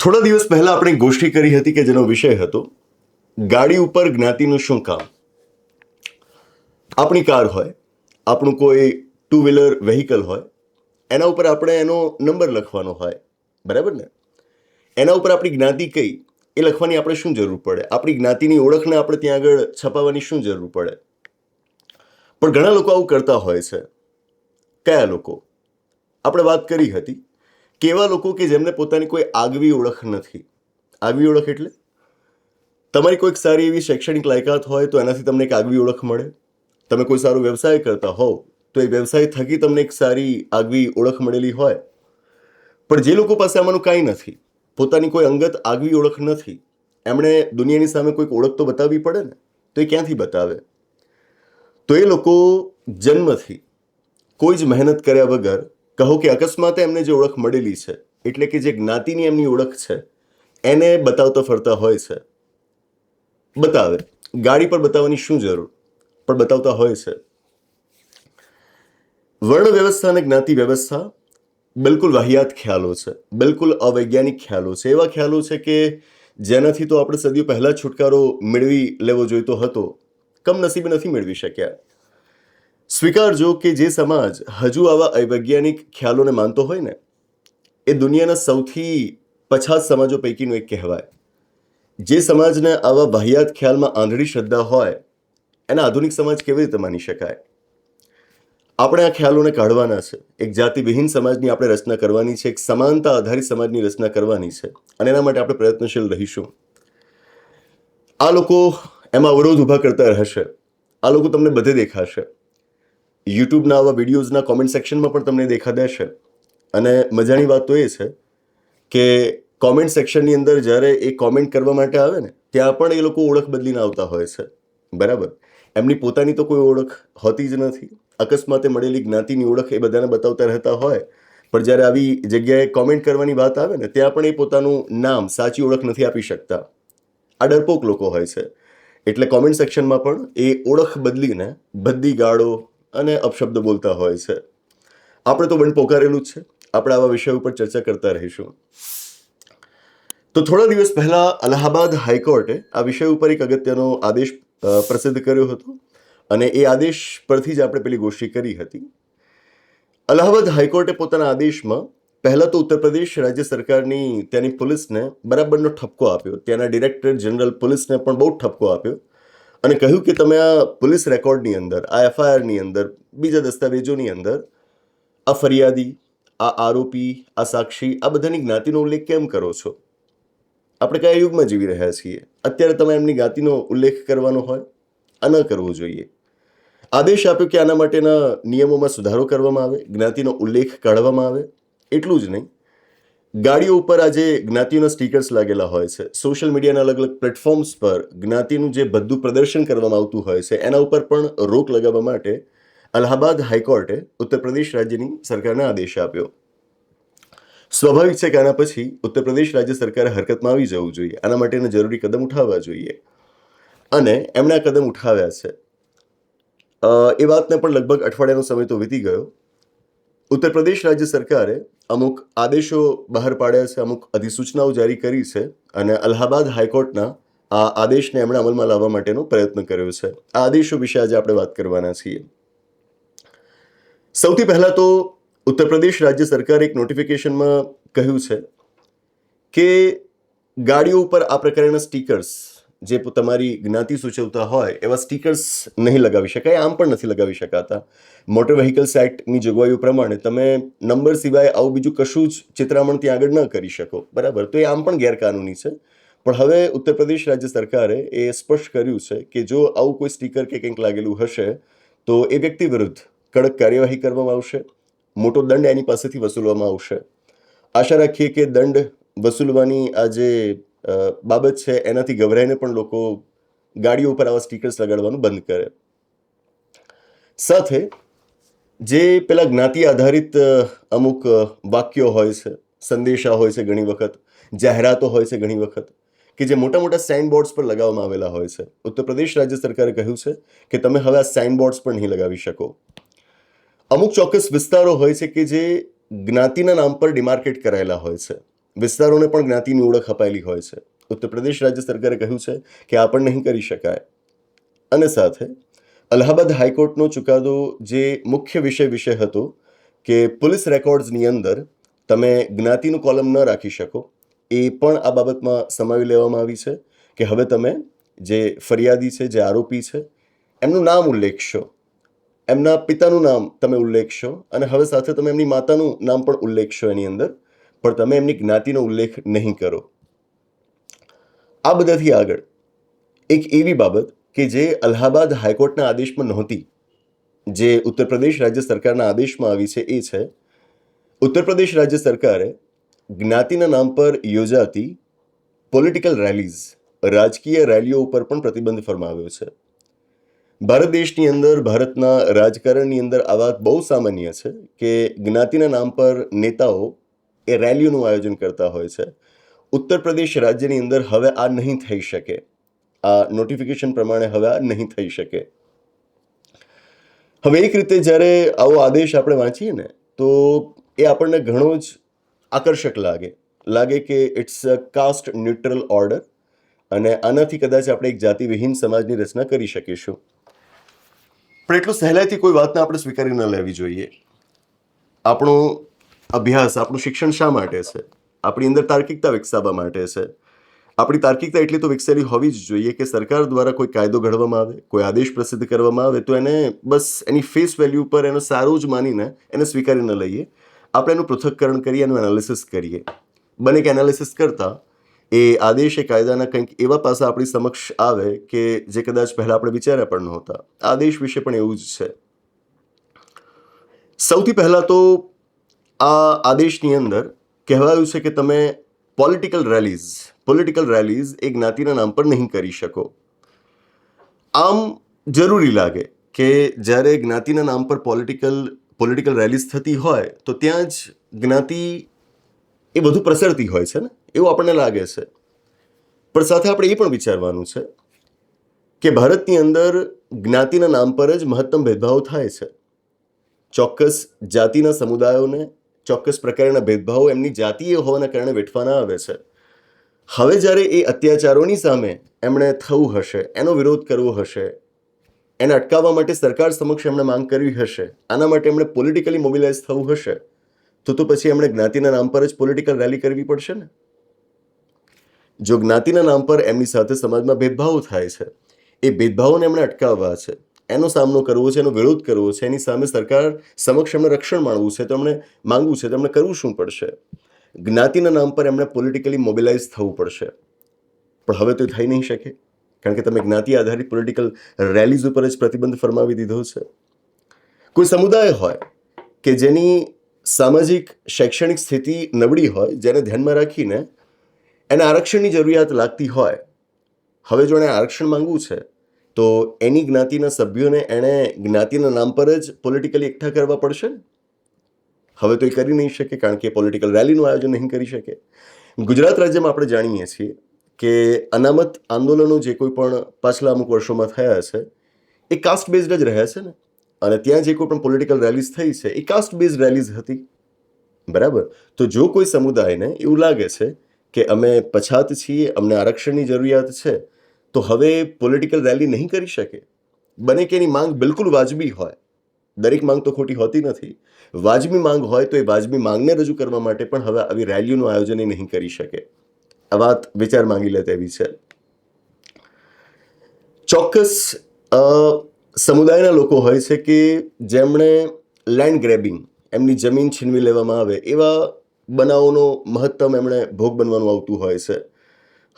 થોડા દિવસ પહેલા આપણે ગોષ્ઠી કરી હતી કે જેનો વિષય હતો, ગાડી ઉપર જ્ઞાતિનું શું કામ? આપણી કાર હોય, આપણું કોઈ ટુ વ્હીલર વેહિકલ હોય, એના ઉપર આપણે એનો નંબર લખવાનો હોય, બરાબર ને? એના ઉપર આપણી જ્ઞાતિ કઈ, એ લખવાની આપણે શું જરૂર પડે? આપણી જ્ઞાતિની ઓળખને આપણે ત્યાં આગળ છપાવવાની શું જરૂર પડે? પણ ઘણા લોકો આવું કરતા હોય છે. કયા લોકો? આપણે વાત કરી હતી કે એવા લોકો કે જેમને પોતાની કોઈ આગવી ઓળખ નથી? આગવી ઓળખ એટલે? તમારી કોઈક સારી એવી શૈક્ષણિક લાયકાત હોય તો એનાથી તમને એક આગવી ઓળખ મળે. તમે કોઈ સારો વ્યવસાય કરતા હોવ તો એ વ્યવસાય થકી તમને એક સારી આગવી ઓળખ મળેલી હોય. પણ જે લોકો પાસે આમાંનું કાંઈ નથી, પોતાની કોઈ અંગત આગવી ઓળખ નથી, એમણે દુનિયાની સામે કોઈક ઓળખ તો બતાવવી પડે ને, તો એ ક્યાંથી બતાવે? તો એ લોકો જન્મથી કોઈ જ મહેનત કર્યા વગર કહો કે અકસ્માતે એમને જે ઓળખ મળેલી છે, એટલે કે જે જ્ઞાતિની એમની ઓળખ છે, એને બતાવતા ફરતા હોય છે. બતાવે. ગાડી પર બતાવવાની શું જરૂર? પણ બતાવતા હોય છે. વર્ણ વ્યવસ્થા અને જ્ઞાતિ વ્યવસ્થા બિલકુલ વાહિયાત ખ્યાલો છે. બિલકુલ અવૈજ્ઞાનિક ખ્યાલો છે. એવા ખ્યાલો છે કે જેનાથી તો આપણે સદીઓ પહેલા છુટકારો મેળવી લેવો જોઈતો હતો. કમનસીબે નથી મેળવી શક્યા. સ્વીકારજો કે જે સમાજ હજુ આવા અવૈજ્ઞાનિક ખ્યાલોને માનતો હોય ને, એ દુનિયાના સૌથી પછાત સમાજો પૈકીનો એક કહેવાય. જે સમાજને આવા વાહિયાત ખ્યાલમાં આંધળી શ્રદ્ધા હોય, એના આધુનિક સમાજ કેવી રીતે માની શકાય? આપણે આ ખ્યાલોને કાઢવાના છે. એક જાતિવિહીન સમાજની આપણે રચના કરવાની છે, એક સમાનતા આધારિત સમાજની રચના કરવાની છે. અને એના માટે આપણે પ્રયત્નશીલ રહીશું. આ લોકો એમાં અવરોધ ઊભા કરતા રહેશે. આ લોકો તમને બધે દેખાશે. યુટ્યુબના આવા વિડીયોઝના કોમેન્ટ સેક્શનમાં પણ તમને દેખા દેશે અને મજાની વાત તો એ છે કે કોમેન્ટ સેક્શનની અંદર જ્યારે એ કોમેન્ટ કરવા માટે આવે ને, ત્યાં પણ એ લોકો ઓળખ બદલીને આવતા હોય છે. બરાબર? એમની પોતાની તો કોઈ ઓળખ હોતી જ નથી. અકસ્માતે મળેલી જ્ઞાતિની ઓળખ એ બધાને બતાવતા રહેતા હોય. પણ જ્યારે આવી જગ્યાએ કોમેન્ટ કરવાની વાત આવે ને, ત્યાં પણ એ પોતાનું નામ, સાચી ઓળખ નથી આપી શકતા. આ ડરપોક લોકો હોય છે. એટલે કોમેન્ટ સેક્શનમાં પણ એ ઓળખ બદલીને, બધી ગાળો અને અપશબ્દ બોલતા હોય છે. આપણે તો બંધ પોકારેલું જ છે. આપણે આવા વિષય ઉપર ચર્ચા કરતા રહીશું. તો થોડા દિવસ પહેલા અલ્હાબાદ હાઈકોર્ટે આ વિષય ઉપર એક અગત્યનો આદેશ પ્રસિદ્ધ કર્યો હતો. અને એ આદેશ પરથી જ આપણે પેલી ગોષ્ઠી કરી હતી. અલ્હાબાદ હાઈકોર્ટે પોતાના આદેશમાં પહેલાં તો ઉત્તર પ્રદેશ રાજ્ય સરકારની ત્યાંની પોલીસને બરાબરનો ઠપકો આપ્યો. ત્યાંના ડિરેક્ટર જનરલ પોલીસને પણ બહુ ઠપકો આપ્યો. અને કહ્યું કે તમે આ પોલીસ રેકોર્ડની અંદર, આ એફઆઈઆરની અંદર, બીજા દસ્તાવેજોની અંદર, આ ફરિયાદી, આ આરોપી, આ સાક્ષી, આ બધાની જ્ઞાતિનો ઉલ્લેખ કેમ કરો છો? આપણે કયા યુગમાં જીવી રહ્યા છીએ? અત્યારે તમે એમની જ્ઞાતિનો ઉલ્લેખ કરવાનો હોય? આ ન કરવો જોઈએ. આદેશ આપ્યો કે આના માટેના નિયમોમાં સુધારો કરવામાં આવે, જ્ઞાતિનો ઉલ્લેખ કાઢવામાં આવે, એટલું જ નહીં. ગાડીઓ ઉપર આજે જ્ઞાતિઓના સ્ટીકર્સ લાગેલા હોય છે. સોશિયલ મીડિયાના અલગ અલગ પ્લેટફોર્મ્સ પર જ્ઞાતિનું જે બધું પ્રદર્શન કરવામાં આવતું હોય છે, એના ઉપર પણ રોક લગાવવા માટે અલ્હાબાદ હાઈકોર્ટે ઉત્તર પ્રદેશ રાજ્યની સરકારને આદેશ આપ્યો. સ્વાભાવિક છે કે આના પછી ઉત્તર પ્રદેશ રાજ્ય સરકારે હરકતમાં આવી જવું જોઈએ. આના માટેના જરૂરી કદમ ઉઠાવવા જોઈએ. અને એમણે આ કદમ ઉઠાવ્યા છે. એ વાતને પણ લગભગ અઠવાડિયાનો સમય તો વીતી ગયો. ઉત્તર પ્રદેશ રાજ્ય સરકારે અમુક આદેશો બહાર પાડ્યા છે, અમુક અધિસૂચનાઓ જારી કરી છે અને અલ્હાબાદ હાઈકોર્ટના આ આદેશને એમણે અમલમાં લાવવા માટેનો પ્રયત્ન કર્યો છે. આ આદેશો વિશે આજે આપણે વાત કરવાના છીએ. સૌથી પહેલા તો ઉત્તર પ્રદેશ રાજ્ય સરકારે એક નોટિફિકેશનમાં કહ્યું છે કે ગાડીઓ ઉપર આ પ્રકારના સ્ટીકર્સ જે તમારી જ્ઞાતિ સૂચવતા હોય, એવા સ્ટીકર્સ નહીં લગાવી શકાય, આમ પણ નથી લગાવી શકાતા. મોટર વ્હીકલ્સ એક્ટની જોગવાઈઓ પ્રમાણે તમે નંબર સિવાય આવું બીજું કશું જ ચિત્રામણ ત્યાં આગળ ન કરી શકો. બરાબર? તો એ આમ પણ ગેરકાનૂની છે. પણ હવે ઉત્તર પ્રદેશ રાજ્ય સરકારે એ સ્પષ્ટ કર્યું છે કે જો આવું કોઈ સ્ટીકર કે કંઈક લાગેલું હશે, તો એ વ્યક્તિ વિરુદ્ધ કડક કાર્યવાહી કરવામાં આવશે, મોટો દંડ એની પાસેથી વસૂલવામાં આવશે. આશા રાખીએ કે દંડ વસૂલવાની આ જે બાબત છે, એનાથી ગભરાઈને પણ લોકો ગાડીઓ ઉપર આવા સ્ટીકર્સ લગાડવાનું બંધ કરે. સાથે, જે પેલા જ્ઞાતિ આધારિત અમુક વાક્યો હોય છે, સંદેશા હોય છે ઘણી વખત, જાહેરાતો હોય છે ઘણી વખત, કે જે મોટા મોટા સાઇન બોર્ડ્સ પર લગાવવામાં આવેલા હોય છે. ઉત્તર પ્રદેશ રાજ્ય સરકારે કહ્યું છે કે તમે હવે આ સાઇન બોર્ડ્સ પણ નહીં લગાવી શકો. અમુક ચોક્કસ વિસ્તારો હોય છે કે જે જ્ઞાતિના નામ પર ડિમાર્કેટ કરાયેલા હોય છે. વિસ્તારોને પણ જ્ઞાતિની ઓળખ અપાયેલી હોય છે. ઉત્તર પ્રદેશ રાજ્ય સરકારે કહ્યું છે કે આ પણ નહીં કરી શકાય. અને સાથે અલ્હાબાદ હાઈકોર્ટનો ચુકાદો જે મુખ્ય વિષય વિશે હતો કે પોલીસ રેકોર્ડ્સની અંદર તમે જ્ઞાતિનું કોલમ ન રાખી શકો, એ પણ આ બાબતમાં સમાવી લેવામાં આવી છે કે હવે તમે જે ફરિયાદી છે, જે આરોપી છે, એમનું નામ ઉલ્લેખશો. એમના પિતાનું નામ તમે ઉલ્લેખશો અને હવે સાથે તમે એમની માતાનું નામ પણ ઉલ્લેખશો એની અંદર. પણ તમે એમની જ્ઞાતિનો ઉલ્લેખ નહીં કરો. આ બધાથી આગળ એક એવી બાબત કે જે અલ્હાબાદ હાઈકોર્ટના આદેશમાં નહોતી, જે ઉત્તર પ્રદેશ રાજ્ય સરકારના આદેશમાં આવી છે એ છે, ઉત્તર પ્રદેશ રાજ્ય સરકારે જ્ઞાતિના નામ પર યોજાતી પોલિટિકલ રેલીઝ, રાજકીય રેલીઓ ઉપર પણ પ્રતિબંધ ફરમાવ્યો છે. ભારત દેશની અંદર, ભારતના રાજકારણની અંદર આ વાત બહુ સામાન્ય છે કે જ્ઞાતિના નામ પર નેતાઓ એ રેલીઓનું આયોજન કરતા હોય છે. ઉત્તર પ્રદેશ રાજ્યની અંદર હવે આ નહીં થઈ શકે. આ નોટિફિકેશન પ્રમાણે હવે આ નહીં થઈ શકે. હવે એક રીતે જ્યારે આવો આદેશ આપણે વાંચીએ ને, તો એ આપણને ઘણો જ આકર્ષક લાગે. લાગે કે it's a caste neutral order અને આનાથી કદાચ આપણે એક જાતિ વિહીન સમાજની રચના કરી શકીશું. પણ એટલું સહેલાઈથી કોઈ વાતને આપણે સ્વીકારી ન લેવી જોઈએ. આપણો અભ્યાસ આપણું શિક્ષણ શા માટે છે? આપણી અંદર તાર્કિકતા વિકસાવવા માટે છે. આપણી તાર્કિકતા એટલી તો વિકસેલી હોવી જ જોઈએ કે સરકાર દ્વારા કોઈ કાયદો ઘડવામાં આવે, કોઈ આદેશ પ્રસિદ્ધ કરવામાં આવે તો એને બસ એની ફેસ વેલ્યુ પર એનો સારું જ માનીને એને સ્વીકારી ન લઈએ. આપણે એનું પૃથ્થકરણ કરીએ, એનું એનાલિસિસ કરીએ. બને કે એનાલિસિસ કરતાં એ આદેશ, એ કાયદાના કંઈક એવા પાસા આપણી સમક્ષ આવે કે જે કદાચ પહેલાં આપણે વિચાર્યા પણ નહોતા. આદેશ વિશે પણ એવું જ છે. સૌથી પહેલાં તો આ આદેશની અંદર કહેવાયું છે કે તમે પોલિટિકલ રેલીઝ પોલિટિકલ રેલીઝ એ જ્ઞાતિના નામ પર નહીં કરી શકો. આમ જરૂરી લાગે કે જ્યારે જ્ઞાતિના નામ પર પોલિટિકલ પોલિટિકલ રેલીઝ થતી હોય, તો ત્યાં જ જ્ઞાતિ એ વધુ પ્રસરતી હોય છે ને? એવું આપણને લાગે છે. પણ સાથે આપણે એ પણ વિચારવાનું છે કે ભારતની અંદર જ્ઞાતિના નામ પર જ મહત્તમ ભેદભાવ થાય છે. ચોક્કસ જાતિના સમુદાયોને ચોક્કસ પ્રકારના ભેદભાવો એમની જાતીય હોવાના કારણે વેઠવાના આવે છે. હવે જ્યારે એ અત્યાચારોની સામે એમણે થવું હશે, એનો વિરોધ કરવો હશે, એને અટકાવવા માટે સરકાર સમક્ષ એમણે માંગ કરવી હશે, આના માટે એમણે પોલિટિકલી મોબિલાઇઝ થવું હશે, તો તો પછી એમણે જ્ઞાતિના નામ પર જ પોલિટિકલ રેલી કરવી પડશે ને? જો જ્ઞાતિના નામ પર એમની સાથે સમાજમાં ભેદભાવો થાય છે, એ ભેદભાવોને એમણે અટકાવવા છે એનો સામનો કરવો છે, એનો વિરોધ કરવો છે, એની સામે સરકાર સમક્ષ એમણે રક્ષણ માણવું છે, તો એમણે માંગવું છે, તો એમણે કરવું શું પડશે? જ્ઞાતિના નામ પર એમણે પોલિટિકલી મોબિલાઇઝ થવું પડશે. પણ હવે તો થઈ નહીં શકે, કારણ કે તમે જ્ઞાતિ આધારિત પોલિટિકલ રેલીઝ ઉપર જ પ્રતિબંધ ફરમાવી દીધો છે. કોઈ સમુદાય હોય કે જેની સામાજિક, શૈક્ષણિક સ્થિતિ નબળી હોય, જેને ધ્યાનમાં રાખીને એને આરક્ષણની જરૂરિયાત લાગતી હોય, હવે જો એણે આરક્ષણ માંગવું છે તો એની જ્ઞાતિના સભ્યોને એણે જ્ઞાતિના નામ પર જ પોલિટિકલી એકઠા કરવા પડશે? હવે તો એ કરી નહીં શકે, કારણ કે પોલિટિકલ રેલીનું આયોજન નહીં કરી શકે. ગુજરાત રાજ્યમાં આપણે જાણીએ છીએ કે અનામત આંદોલનો જે કોઈ પણ પાછલા અમુક વર્ષોમાં થયા છે એ કાસ્ટ બેઝડ જ રહ્યા છે ને? અને ત્યાં જે કોઈ પણ પોલિટિકલ રેલીઝ થઈ છે, એ કાસ્ટ બેઝ રેલીઝ હતી. બરાબર? તો જો કોઈ સમુદાયને એવું લાગે છે કે અમે પછાત છીએ, અમને આરક્ષણની જરૂરિયાત છે તો હવે પોલિટિકલ રેલી નહીં કરી શકે? બને કે એની માંગ બિલકુલ વાજબી હોય. દરેક માંગ તો ખોટી હોતી નથી. વાજબી માંગ હોય તો એ વાજબી માંગને રજૂ કરવા માટે પણ હવે આવી રેલીઓનું આયોજન એ નહીં કરી શકે. આ વાત વિચાર માંગી લે તેવી છે. ચોક્કસ સમુદાયના લોકો હોય છે કે જેમણે લેન્ડ ગ્રેબિંગ એમની જમીન છીનવી લેવામાં આવે એવા બનાવોનો મહત્તમ એમણે ભોગ બનવાનું આવતું હોય છે.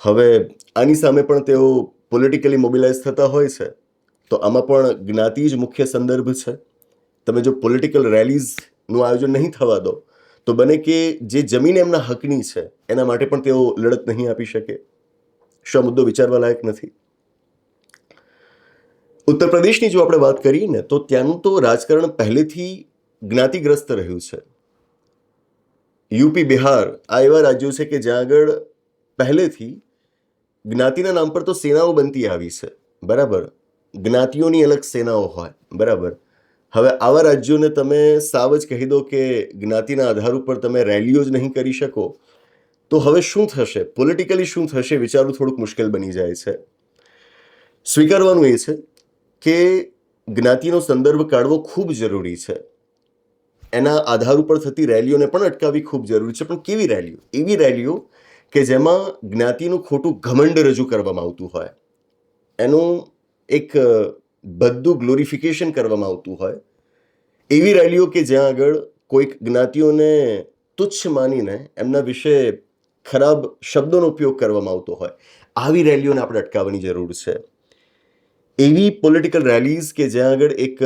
હવે આની સામે પણ તેઓ પોલિટિકલી મોબિલાઇઝ થતા હોય છે, તો આમાં પણ જ્ઞાતિ જ મુખ્ય સંદર્ભ છે. તમે જો પોલિટિકલ રેલીઝનું આયોજન નહીં થવા દો, તો બને કે જે જમીન એમના હકની છે, એના માટે પણ તેઓ લડત નહીં આપી શકે. શું મુદ્દો વિચારવા લાયક નથી? ઉત્તર પ્રદેશની જો આપણે વાત કરીએ ને, તો ત્યાંનું તો રાજકારણ પહેલેથી જ્ઞાતિગ્રસ્ત રહ્યું છે. યુપી બિહાર આ એવા રાજ્યો છે કે જ્યાં આગળ પહેલેથી જ્ઞાતિના નામ પર તો સેનાઓ બનતી આવી છે. બરાબર? જ્ઞાતિઓની અલગ સેનાઓ હોય. બરાબર? હવે આવા રાજ્યોને તમે સાવ જ કહી દો કે જ્ઞાતિના આધાર ઉપર તમે રેલીઓ જ નહીં કરી શકો. તો હવે શું થશે? પોલિટિકલી શું થશે? વિચારવું થોડુંક મુશ્કેલ બની જાય છે. સ્વીકારવાનું એ છે કે જ્ઞાતિનો સંદર્ભ કાઢવો ખૂબ જરૂરી છે. એના આધાર ઉપર થતી રેલીઓને પણ અટકાવવી ખૂબ જરૂરી છે. પણ કેવી રેલીઓ? એવી રેલીઓ કે જેમાં જ્ઞાતિનું ખોટું ઘમંડ રજૂ કરવામાં આવતું હોય. એનું એક બધું ગ્લોરિફિકેશન કરવામાં આવતું હોય. એવી રેલીઓ કે જ્યાં આગળ કોઈક જ્ઞાતિઓને તુચ્છ માનીને એમના વિશે ખરાબ શબ્દોનો ઉપયોગ કરવામાં આવતો હોય, આવી રેલીઓને આપણે અટકાવવાની જરૂર છે. એવી પોલિટિકલ રેલીઝ કે જ્યાં આગળ એક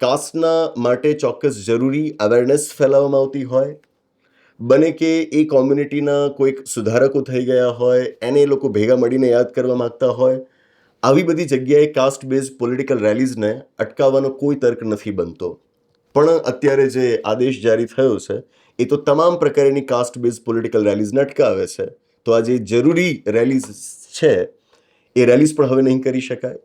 કાસ્ટના માટે ચોક્કસ જરૂરી અવેરનેસ ફેલાવવામાં આવતી હોય બને કે એ કોમ્યુનિટીના કોઈક સુધારકો થઈ ગયા હોય, એને એ લોકો ભેગા મળીને યાદ કરવા માગતા હોય, આવી બધી જગ્યાએ કાસ્ટ બેઝ પોલિટિકલ રેલીઝને અટકાવવાનો કોઈ તર્ક નથી બનતો. પણ અત્યારે જે આદેશ જારી થયો છે, એ તો તમામ પ્રકારની કાસ્ટ બેઝ પોલિટિકલ રેલીઝને અટકાવે છે. તો આ જે જરૂરી રેલીઝ છે, એ રેલીઝ પણ હવે નહીં કરી શકાય?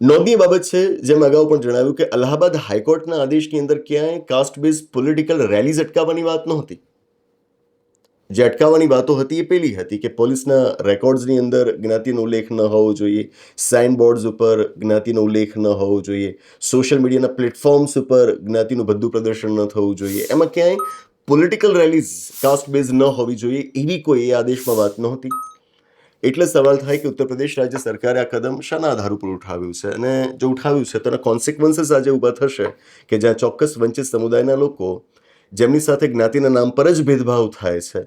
નોંધનીય બાબત છે જેમ અગાઉ પણ જણાવ્યું કે અલ્હાબાદ હાઈકોર્ટના આદેશની અંદર ક્યાંય કાસ્ટ બેઝ પોલિટિકલ રેલીઝ અટકાવવાની વાત નહોતી. જે અટકાવવાની વાતો હતી એ પેલી હતી કે પોલીસના રેકોર્ડ્સની અંદર જ્ઞાતિનો ઉલ્લેખ ન હોવો જોઈએ સાઇન બોર્ડ્સ ઉપર જ્ઞાતિનો ઉલ્લેખ ન હોવો જોઈએ સોશિયલ મીડિયાના પ્લેટફોર્મ્સ ઉપર જ્ઞાતિનું બધું પ્રદર્શન ન થવું જોઈએ, એમાં ક્યાંય પોલિટિકલ રેલીઝ કાસ્ટ બેઝ ન હોવી જોઈએ એવી કોઈ એ આદેશમાં વાત નહોતી. એટલે સવાલ થાય કે ઉત્તર પ્રદેશ રાજ્ય સરકારે આ કદમ શાના આધાર ઉપર ઉઠાવ્યું છે? અને જો ઉઠાવ્યું છે, તો એના કોન્સિક્વન્સીસ આજે ઊભા થશે કે જ્યાં ચોક્કસ વંચિત સમુદાયના લોકો જેમની સાથે જ્ઞાતિના નામ પર જ ભેદભાવ થાય છે,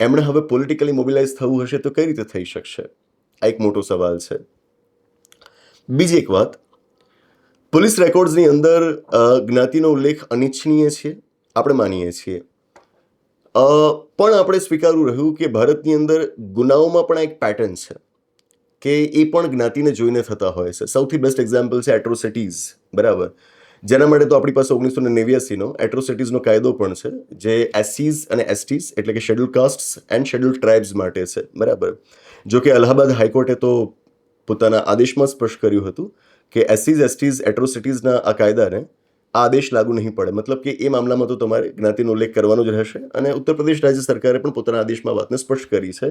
એમણે હવે પોલિટિકલી મોબિલાઇઝ થવું હશે તો કઈ રીતે થઈ શકશે? આ એક મોટો સવાલ છે. બીજી એક વાત. પોલીસ રેકોર્ડ્સની અંદર જ્ઞાતિનો ઉલ્લેખ અનિચ્છનીય છે, આપણે માનીએ છીએ. પણ આપણે સ્વીકારવું રહ્યું કે ભારતની અંદર ગુનાઓમાં પણ એક પેટર્ન છે કે એ પણ જ્ઞાતિને જોઈને થતા હોય છે. સૌથી બેસ્ટ એક્ઝામ્પલ છે એટ્રોસિટીઝ બરાબર? જેના માટે તો આપણી પાસે ઓગણીસો ને નેવ્યાસીનો એટ્રોસિટીઝનો કાયદો પણ છે, જે એસસીઝ અને એસટીઝ એટલે કે schedule caste and schedule tribes માટે છે, બરાબર? જો કે અલ્હાબાદ હાઈકોર્ટે તો પોતાના આદેશમાં સ્પષ્ટ કર્યું હતું કે એસસીઝ એસટીઝ એટ્રોસિટીઝના આ કાયદાને આદેશ લાગુ નહીં પડે. મતલબ કે એ મામલામાં તો તમારે જ્ઞાતિનો ઉલ્લેખ કરવાનો જ રહેશે અને ઉત્તર પ્રદેશ રાજ્ય સરકારે પણ પોતાના આદેશમાં વાતને સ્પષ્ટ કરી છે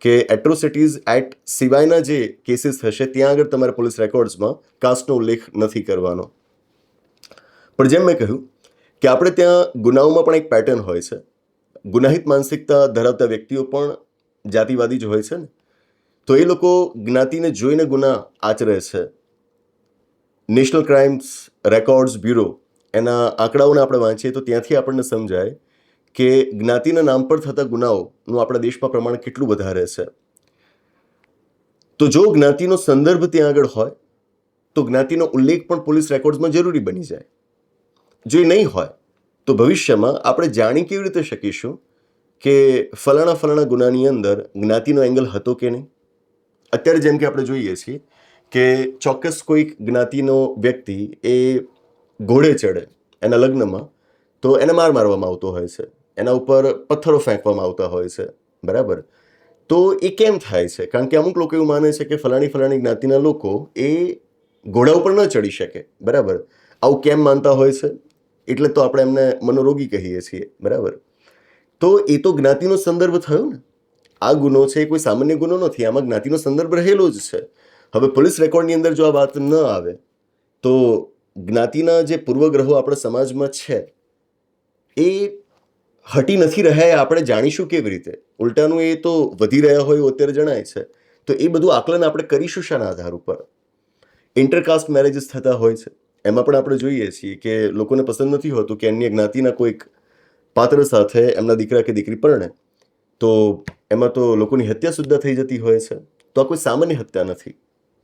કે એટ્રોસિટીઝ એક્ટ સિવાયના જે કેસીસ થશે ત્યાં આગળ તમારે પોલીસ રેકોર્ડ્સમાં કાસ્ટનો ઉલ્લેખ નથી કરવાનો. પણ જેમ મેં કહ્યું કે આપણે ત્યાં ગુનાઓમાં પણ એક પેટર્ન હોય છે. ગુનાહિત માનસિકતા ધરાવતા વ્યક્તિઓ પણ જાતિવાદી જ હોય છે ને. તો એ લોકો જ્ઞાતિને જોઈને ગુના આચરે છે. નેશનલ ક્રાઇમ્સ રેકોર્ડ્સ બ્યુરો એના આંકડાઓને આપણે વાંચીએ તો ત્યાંથી આપણને સમજાય કે જ્ઞાતિના નામ પર થતા ગુનાઓનું આપણા દેશમાં પ્રમાણ કેટલું વધારે છે. તો જો જ્ઞાતિનો સંદર્ભ ત્યાં આગળ હોય, તો જ્ઞાતિનો ઉલ્લેખ પણ પોલીસ રેકોર્ડ્સમાં જરૂરી બની જાય. જો એ નહીં હોય, તો ભવિષ્યમાં આપણે જાણી કેવી રીતે શકીશું કે ફલાણા ફલાણા ગુનાની અંદર જ્ઞાતિનો એંગલ હતો કે નહીં? અત્યારે જેમ કે આપણે જોઈએ છીએ કે ચોક્કસ કોઈક જ્ઞાતિનો વ્યક્તિ એ ઘોડે ચડે એના લગ્નમાં, તો એને માર મારવામાં આવતો હોય છે. એના ઉપર પથ્થરો ફેંકવામાં આવતા હોય છે. બરાબર? તો એ કેમ થાય છે? કારણ કે અમુક લોકો એવું માને છે કે ફલાણી ફલાણી જ્ઞાતિના લોકો એ ઘોડા ઉપર ન ચડી શકે. બરાબર? આવું કેમ માનતા હોય છે? એટલે તો આપણે એમને મનોરોગી કહીએ છીએ. બરાબર? તો એ તો જ્ઞાતિનો સંદર્ભ થયો ને. આ ગુનો છે એ કોઈ સામાન્ય ગુનો નથી. આમાં જ્ઞાતિનો સંદર્ભ રહેલો જ છે. હવે પોલીસ રેકોર્ડની અંદર જો આ વાત ન આવે, તો જ્ઞાતિના જે પૂર્વગ્રહો આપણા સમાજમાં છે, એ હટી નથી રહ્યા આપણે જાણીશું કેવી રીતે? ઉલટાનું એ તો વધી રહ્યા હોય અત્યારે જણાય છે. તો એ બધું આકલન આપણે કરીશું શાના આધાર ઉપર? ઇન્ટરકાસ્ટ મેરેજીસ થતા હોય છે. એમાં પણ આપણે જોઈએ છીએ કે લોકોને પસંદ નથી હોતું કે અન્ય જ્ઞાતિના કોઈક પાત્ર સાથે એમના દીકરા કે દીકરી પરણે. તો એમાં તો લોકોની હત્યા સુદ્ધા થઈ જતી હોય છે. તો આ કોઈ સામાન્ય હત્યા નથી.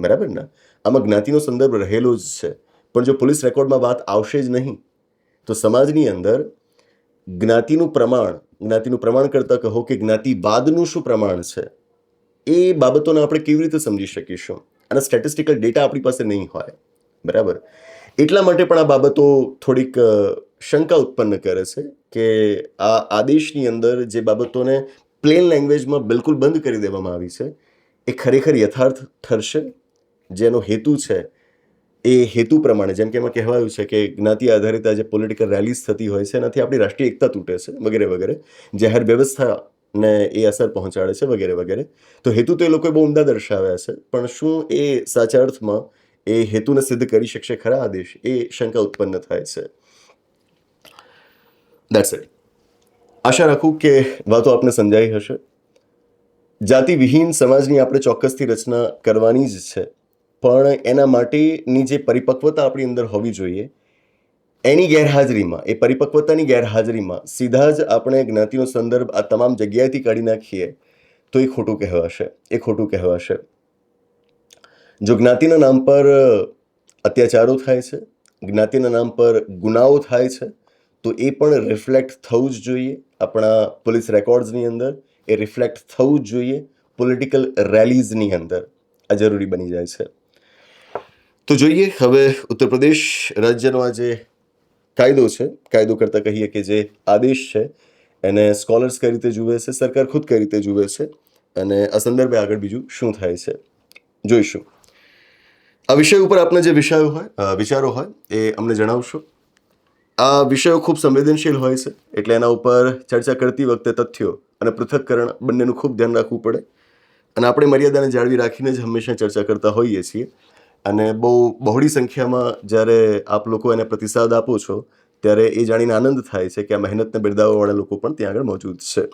બરાબર ને? આમાં જ્ઞાતિનો સંદર્ભ રહેલો જ છે. પણ જો પોલીસ રેકોર્ડમાં વાત આવશે જ નહીં, તો સમાજની અંદર જ્ઞાતિનું પ્રમાણ જ્ઞાતિનું પ્રમાણ કરતાં કહો કે જ્ઞાતિવાદનું શું પ્રમાણ છે, એ બાબતોને આપણે કેવી રીતે સમજી શકીશું? અને સ્ટેટિસ્ટિકલ ડેટા આપણી પાસે નહીં હોય, બરાબર? એટલા માટે પણ આ બાબતો થોડીક શંકા ઉત્પન્ન કરે છે કે આ આદેશની અંદર જે બાબતોને પ્લેન લેંગ્વેજમાં બિલકુલ બંધ કરી દેવામાં આવી છે, એ ખરેખર યથાર્થ ઠરશે? જેનો હેતુ છે એ હેતુ પ્રમાણે, જેમ કે એમાં કહેવાયું છે કે જ્ઞાતિ આધારિત આ જે પોલિટિકલ રેલીઝ થતી હોય છે, એનાથી આપણી રાષ્ટ્રીય એકતા તૂટે છે, વગેરે વગેરે. જાહેર વ્યવસ્થાને એ અસર પહોંચાડે છે, વગેરે વગેરે. તો હેતુ તો એ લોકોએ બહુ ઉમદા દર્શાવ્યા છે, પણ શું એ સાચા અર્થમાં એ હેતુને સિદ્ધ કરી શકશે ખરા આદેશ? એ શંકા ઉત્પન્ન થાય છે. દેટ્સ ઇટ આશા રાખું કે વાતો આપને સમજાઈ હશે. જાતિ વિહીન સમાજની આપણે ચોક્કસથી રચના કરવાની જ છે. પણ એના માટેની જે પરિપક્વતા આપણી અંદર હોવી જોઈએ, એની ગેરહાજરીમાં, એ પરિપક્વતાની ગેરહાજરીમાં સીધા જ આપણે જ્ઞાતિનો સંદર્ભ આ તમામ જગ્યાએથી કાઢી નાખીએ, તો એ ખોટું કહેવાશે, એ ખોટું કહેવાશે. જો જ્ઞાતિના નામ પર અત્યાચારો થાય છે, જ્ઞાતિના નામ પર ગુનાઓ થાય છે, તો એ પણ રિફ્લેક્ટ થવું જ જોઈએ આપણા પોલીસ રેકોર્ડ્સની અંદર, એ રિફ્લેક્ટ થવું જ જોઈએ પોલિટિકલ રેલીઝની અંદર, આ જરૂરી બની જાય છે. તો જોઈએ, હવે ઉત્તર પ્રદેશ રાજ્યનો આ જે કાયદો છે, કાયદો કરતાં કહીએ કે જે આદેશ છે, એને સ્કોલર્સ કઈ રીતે જુએ છે, સરકાર ખુદ કઈ રીતે જુએ છે અને આ સંદર્ભે આગળ બીજું શું થાય છે, જોઈશું. આ વિષય ઉપર આપના જે વિષયો હોય વિચારો હોય, એ અમને જણાવશો. આ વિષયો ખૂબ સંવેદનશીલ હોય છે, એટલે એના ઉપર ચર્ચા કરતી વખતે તથ્યો અને પૃથક્કરણ બંનેનું ખૂબ ધ્યાન રાખવું પડે. અને આપણે મર્યાદાને જાળવી રાખીને જ હંમેશા ચર્ચા કરતા હોઈએ છીએ. અને બહુ બહોળી સંખ્યામાં જ્યારે આપ લોકો એને પ્રતિસાદ આપો છો, ત્યારે એ જાણીને આનંદ થાય છે કે આ મહેનતને બિરદાવવાવાળા લોકો પણ ત્યાં આગળ મોજૂદ છે.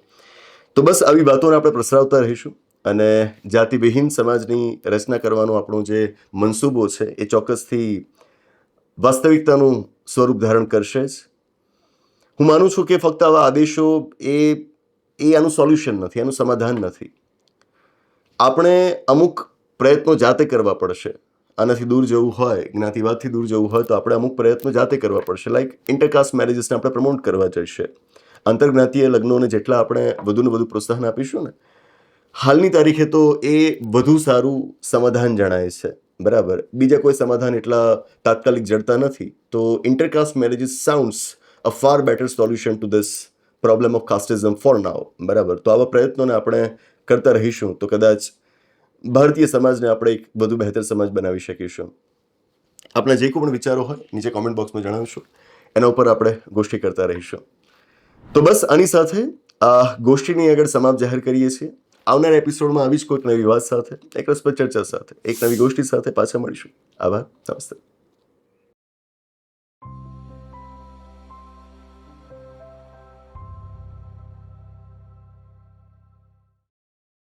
તો બસ આવી વાતોને આપણે પ્રસરાવતા રહીશું અને જાતિવિહીન સમાજની રચના કરવાનો આપણો જે મનસૂબો છે, એ ચોક્કસથી વાસ્તવિકતાનું સ્વરૂપ ધારણ કરશે જ. હું માનું છું કે ફક્ત આવા આદેશો એ એ આનું સોલ્યુશન નથી એનું સમાધાન નથી. આપણે અમુક પ્રયત્નો જાતે કરવા પડશે. આનાથી દૂર જવું હોય, જ્ઞાતિવાદથી દૂર જવું હોય તો આપણે અમુક પ્રયત્નો જાતે કરવા પડશે. લાઈક ઇન્ટરકાસ્ટ મેરેજીસને આપણે પ્રમોટ કરવા જઈશે. આંતરજ્ઞાતીય લગ્નોને જેટલા આપણે વધુને વધુ પ્રોત્સાહન આપીશું ને, હાલની તારીખે તો એ વધુ સારું સમાધાન જણાય છે. બરાબર? બીજા કોઈ સમાધાન એટલા તાત્કાલિક જડતા નથી. તો intercaste marriages sounds a far better solution to this problem of casteism for now બરાબર? તો આવા પ્રયત્નોને આપણે કરતા રહીશું. તો કદાચ ભારતીય સમાજને આપણે એક વધુ બહેતર સમાજ બનાવી શકીશું. આપણા જે કોઈ પણ વિચારો હોય, નીચે કોમેન્ટ બોક્સમાં જણાવીશું. એના ઉપર આપણે ગોષ્ઠી કરતા રહીશું. તો બસ, આની સાથે આ ગોષ્ઠીની આગળ સમાપ્ત જાહેર કરીએ છીએ. આવનાર એપિસોડમાં આવી જ કોઈક નવી વાત સાથે, એક રસપ્રદ ચર્ચા સાથે, એક નવી ગોષ્ઠી સાથે પાછા મળીશું. આભાર, નમસ્તે.